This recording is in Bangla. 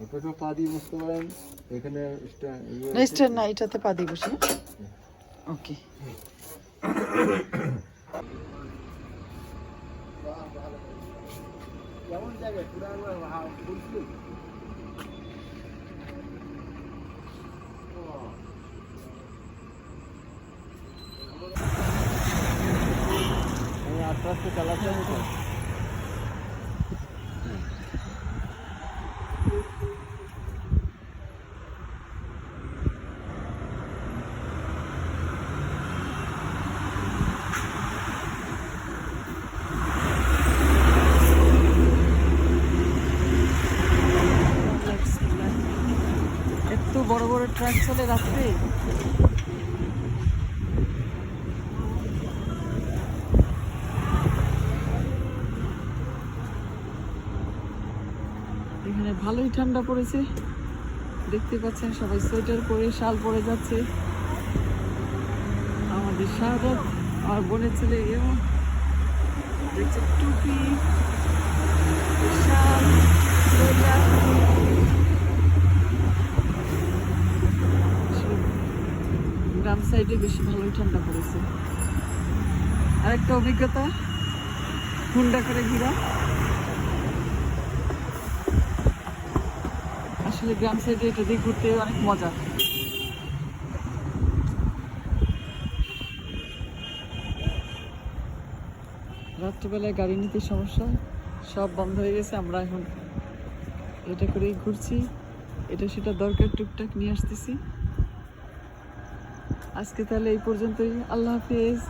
পেট্রোল পা দিয়ে বসতে পারেন। এখানে স্ট্যা- আছে। রেস্টার না এটাতে পা দিয়ে বসে ওকে কেমন জায়গা পুরা আস্তে আস্তে চালাতে হবে বড় বড় ট্রাক চলে রাত্রে এখানে ভালোই ঠান্ডা পড়েছে। দেখতে পাচ্ছেন সবাই সোয়েটার পরে, শাল পরে যাচ্ছে। আমাদের শাহাদত আর বোনের ছেলে এবং দেখছে টুপি শাল সোয়েটার গ্রাম সাইডে বেশি ভালোই ঠান্ডা পড়েছে। আরেকটা অভিজ্ঞতা, হুন্ডা করে ঘোরা। আসলে গ্রাম সাইডে এটা দিয়ে ঘুরতে অনেক মজা। রাত্রেবেলায় গাড়ি নিতে সমস্যা, সব বন্ধ হয়ে গেছে, আমরা এখন এটা করেই ঘুরছি। এটা সেটা দরকার টুকটাক নিয়ে আসতেছি। আজকে তাহলে এই পর্যন্তই। আল্লাহ হাফিজ।